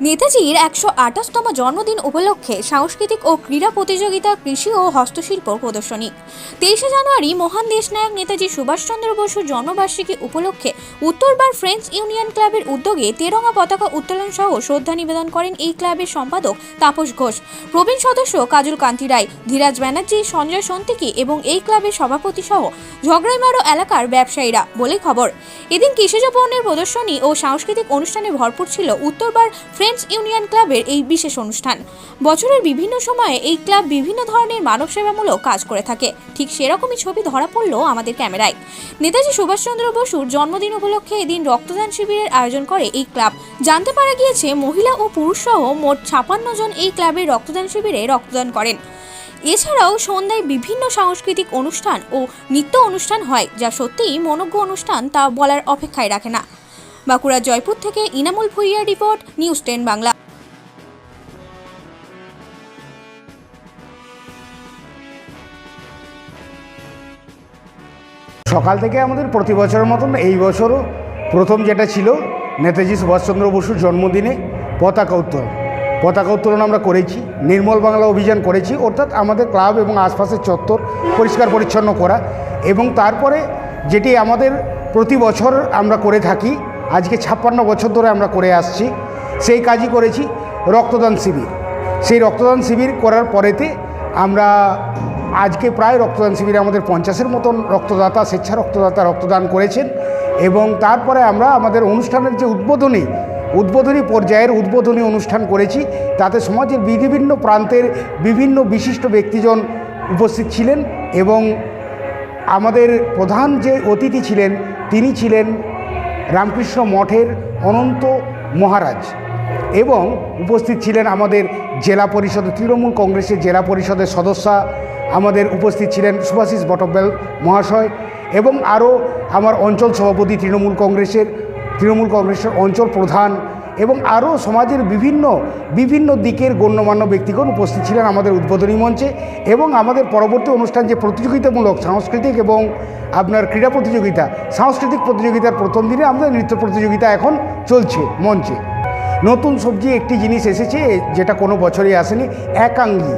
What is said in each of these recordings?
নেতাজির একশো আঠাশতম জন্মদিন উপলক্ষে সাংস্কৃতিক ও ক্রীড়া প্রতিযোগিতা, কৃষি ও হস্তশিল্প প্রদর্শনী। তেইশে জানুয়ারি মহান দেশনায়ক নেতাজি সুভাষচন্দ্র বসুর জন্মবার্ষিকী উপলক্ষে উত্তরবার ফ্রেঞ্চ ইউনিয়ন ক্লাবের উদ্যোগে তেরঙা পতাকা উত্তোলন সহ শ্রদ্ধা নিবেদন করেন এই ক্লাবের সম্পাদক তাপস ঘোষ। প্রবীণ সদস্য কাজল কান্তি রায়, ধীরাজ ব্যানার্জি, সঞ্জয় সন্তিকি এবং এই ক্লাবের সভাপতি সহ ঝগড়াইমারো এলাকার ব্যবসায়ীরা, বলে খবর। এদিন কৃষিজ পণ্যের প্রদর্শনী ও সাংস্কৃতিক অনুষ্ঠানে ভরপুর ছিল উত্তরবার ফ্রেঞ্চ ইউনিয়ন ক্লাবের এই বিশেষ অনুষ্ঠান। বছরের বিভিন্ন সময়ে এই ক্লাব বিভিন্ন ধরনের মানব সেবামূলক কাজ করে থাকে। ঠিক সেরকমই ছবি ধরা পড়ল আমাদের ক্যামেরায়। নেতাজি সুভাষচন্দ্র বসুর জন্মদিন উপলক্ষে এদিন রক্তদান শিবিরের আয়োজন করে এই ক্লাব। জানতে পারা গিয়েছে, মহিলা ও পুরুষ সহ মোট ছাপান্ন জন এই ক্লাবের রক্তদান শিবিরে রক্তদান করেন। এছাড়াও সন্ধ্যায় বিভিন্ন সাংস্কৃতিক অনুষ্ঠান ও নৃত্য অনুষ্ঠান হয়, যা সত্যিই মনোজ্ঞ অনুষ্ঠান তা বলার অপেক্ষায় রাখে না। বাঁকুড়া জয়পুর থেকে ইনামুল ভুইয়ার রিপোর্ট, নিউজ টেন বাংলা। সকাল থেকে আমাদের প্রতি বছরের মতন এই বছরও প্রথম যেটা ছিল নেতাজি সুভাষচন্দ্র বসুর জন্মদিনে পতাকা উত্তোলন। পতাকা উত্তোলন আমরা করেছি, নির্মল বাংলা অভিযান করেছি, অর্থাৎ আমাদের ক্লাব এবং আশপাশের চত্বর পরিষ্কার পরিচ্ছন্ন করা এবং তারপরে যেটি আমাদের প্রতি বছর আমরা করে থাকি আজকে ছাপ্পান্ন বছর ধরে আমরা করে আসছি। সেই কাজই করেছি রক্তদান শিবির। সেই রক্তদান শিবির করার পরেতে আমরা আজকে প্রায় রক্তদান শিবিরে আমাদের পঞ্চাশের মতন রক্তদাতা স্বেচ্ছা রক্তদাতা রক্তদান করেছেন এবং তারপরে আমরা আমাদের অনুষ্ঠানের যে উদ্বোধনী উদ্বোধনী পর্যায়ের উদ্বোধনী অনুষ্ঠান করেছি, তাতে সমাজের বিভিন্ন প্রান্তের বিভিন্ন বিশিষ্ট ব্যক্তিজন উপস্থিত ছিলেন এবং আমাদের প্রধান যে অতিথি ছিলেন, তিনি ছিলেন রামকৃষ্ণ মঠের অনন্ত মহারাজ এবং উপস্থিত ছিলেন আমাদের জেলা পরিষদের, তৃণমূল কংগ্রেসের জেলা পরিষদের সদস্যা, আমাদের উপস্থিত ছিলেন সুভাষিস বটব্যাল মহাশয় এবং আরও আমার অঞ্চল সভাপতি তৃণমূল কংগ্রেসের তৃণমূল কংগ্রেসের অঞ্চল প্রধান এবং আরও সমাজের বিভিন্ন বিভিন্ন দিকের গণ্যমান্য ব্যক্তিগণ উপস্থিত ছিলেন আমাদের উদ্বোধনী মঞ্চে এবং আমাদের পরবর্তী অনুষ্ঠান যে প্রতিযোগিতামূলক, সাংস্কৃতিক এবং আপনার ক্রীড়া প্রতিযোগিতা, সাংস্কৃতিক প্রতিযোগিতার প্রথম দিনে আমাদের নৃত্য প্রতিযোগিতা এখন চলছে মঞ্চে। নতুন সবজি একটি জিনিস এসেছে, যেটা কোনো বছরই আসেনি, একাঙ্গি।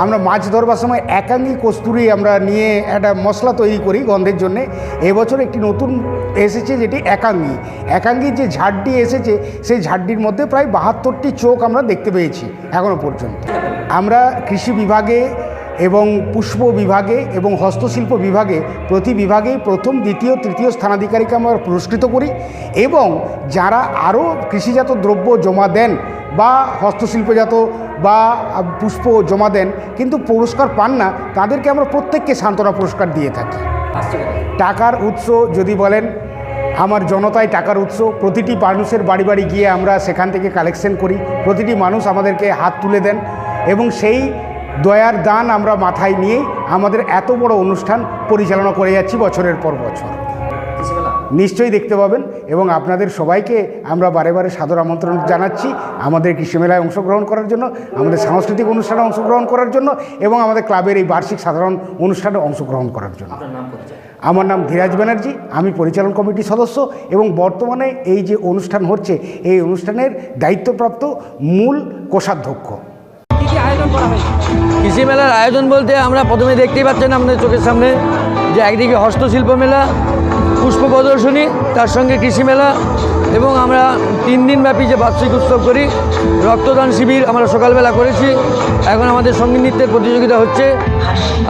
আমরা মাছ ধরবার সময় একাঙ্গি কস্তুরি আমরা নিয়ে একটা মশলা তৈরি করি গন্ধের জন্যে। এবছর একটি নতুন এসেছে যেটি একাঙ্গি। একাঙ্গির যে ঝাড়টি এসেছে, সেই ঝাড়টির মধ্যে প্রায় বাহাত্তরটি চোখ আমরা দেখতে পেয়েছি এখনও পর্যন্ত। আমরা কৃষি বিভাগে এবং পুষ্প বিভাগে এবং হস্তশিল্প বিভাগে, প্রতি বিভাগেই প্রথম, দ্বিতীয়, তৃতীয় স্থানাধিকারীকে আমরা পুরস্কৃত করি এবং যারা আরও কৃষিজাত দ্রব্য জমা দেন বা হস্তশিল্পজাত বা পুষ্প জমা দেন, কিন্তু পুরস্কার পান না, তাদেরকে আমরা প্রত্যেককে সান্ত্বনা পুরস্কার দিয়ে থাকি। টাকার উৎস যদি বলেন, আমার জনতায় টাকার উৎস, প্রতিটি মানুষের বাড়ি বাড়ি গিয়ে আমরা সেখান থেকে কালেকশন করি, প্রতিটি মানুষ আমাদেরকে হাত তুলে দেন, এবং সেই দয়ার দান আমরা মাথায় নিয়েই আমাদের এত বড় অনুষ্ঠান পরিচালনা করে যাচ্ছি বছরের পর বছর। নিশ্চয়ই দেখতে পাবেন এবং আপনাদের সবাইকে আমরা বারে বারে সাদর আমন্ত্রণ জানাচ্ছি আমাদের কৃষি মেলায় অংশগ্রহণ করার জন্য আমাদের সাংস্কৃতিক অনুষ্ঠানে অংশগ্রহণ করার জন্য এবং আমাদের ক্লাবের এই বার্ষিক সাধারণ অনুষ্ঠানে অংশগ্রহণ করার জন্য। আমার নাম ধীরাজ ব্যানার্জি আমি পরিচালন কমিটির সদস্য এবং বর্তমানে এই যে অনুষ্ঠান হচ্ছে এই অনুষ্ঠানের দায়িত্বপ্রাপ্ত মূল কোষাধ্যক্ষ। কি কি আয়োজন করা হয়েছে? কৃষি মেলার আয়োজন বলতে আমরা প্রথমে দেখতেই পাচ্ছেন আমাদের চোখের সামনে যে একদিকে হস্তশিল্প মেলা পুষ্প প্রদর্শনী তার সঙ্গে কৃষি মেলা এবং আমরা তিন দিন ব্যাপী যে বার্ষিক উৎসব করি, রক্তদান শিবির আমরা সকালবেলা করেছি। এখন আমাদের সংগীত নৃত্যের প্রতিযোগিতা হচ্ছে।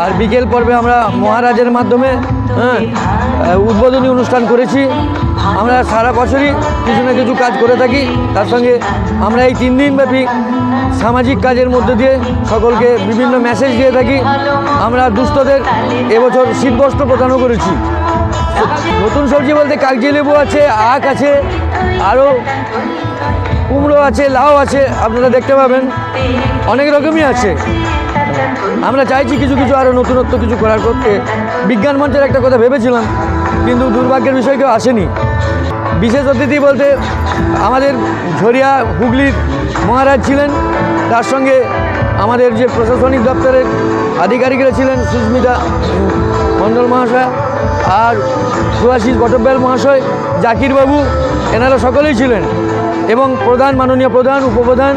আর বিকেল পর্বে আমরা মহারাজের মাধ্যমে হ্যাঁ উদ্বোধনী অনুষ্ঠান করেছি। আমরা সারা বছরই কিছু না কিছু কাজ করে থাকি। তার সঙ্গে আমরা এই তিন দিন ব্যাপী সামাজিক কাজের মধ্যে দিয়ে সকলকে বিভিন্ন মেসেজ দিয়ে থাকি। আমরা দুস্থদের এবছর শীতবস্ত্র প্রদানও করেছি। নতুন সবজি বলতে কাগজি লেবু আছে, আখ আছে আরও কুমড়ো আছে, লাউ আছে, আপনারা দেখতে পাবেন। অনেক রকমই আছে। আমরা চাইছি কিছু কিছু আরও নতুনত্ব কিছু করার করতে বিজ্ঞান মঞ্চের একটা কথা ভেবেছিলাম, কিন্তু দুর্ভাগ্যের বিষয় কেউ আসেনি। বিশেষ অতিথি বলতে আমাদের ঝরিয়া হুগলির মহারাজ ছিলেন, তার সঙ্গে আমাদের যে প্রশাসনিক দপ্তরের আধিকারিকরা ছিলেন, সুস্মিতা মণ্ডল মহাশয় আর সুভাষিস বটব্যাল মহাশয়, জাকিরবাবু, এনারা সকলেই ছিলেন। এবং প্রধান মাননীয় প্রধান, উপপ্রধান,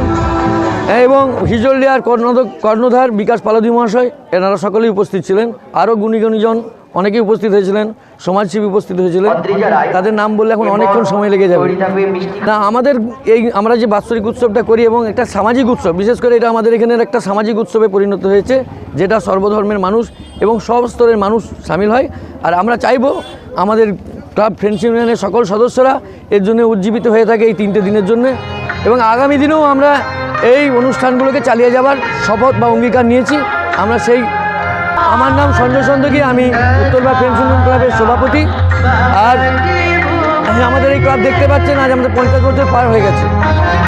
এবং হিজলিয়ার কর্ণধ কর্ণধার বিকাশ পালাদি মহাশয়, এনারা সকলেই উপস্থিত ছিলেন। আরও গুণীগণীজন অনেকেই উপস্থিত হয়েছিলেন সমাজসেবী উপস্থিত হয়েছিলেন। তাদের নাম বললে এখন অনেকক্ষণ সময় লেগে যাবে। না আমাদের এই আমরা যে বাৎসরিক উৎসবটা করি এবং একটা সামাজিক উৎসব বিশেষ করে এটা আমাদের এখানের একটা সামাজিক উৎসবে পরিণত হয়েছে যেটা সর্বধর্মের মানুষ এবং সব স্তরের মানুষ সামিল হয়। আর আমরা চাইব আমাদের ক্লাব ফ্রেন্ডস ইউনিয়নের সকল সদস্যরা এর জন্য উজ্জীবিত হয়ে থাকে এই তিনটে দিনের জন্য। এবং আগামী দিনেও আমরা এই অনুষ্ঠানগুলোকে চালিয়ে যাবার শপথ বা অঙ্গীকার নিয়েছি। আমরা সেই আমার নাম সঞ্জয় সন্দকি, আমি উত্তরবা পেনশন ক্লাবের সভাপতি। আর আমাদের এই ক্লাব দেখতে পাচ্ছেন, আজ আমাদের পঞ্চাশ বছর পার হয়ে গেছে।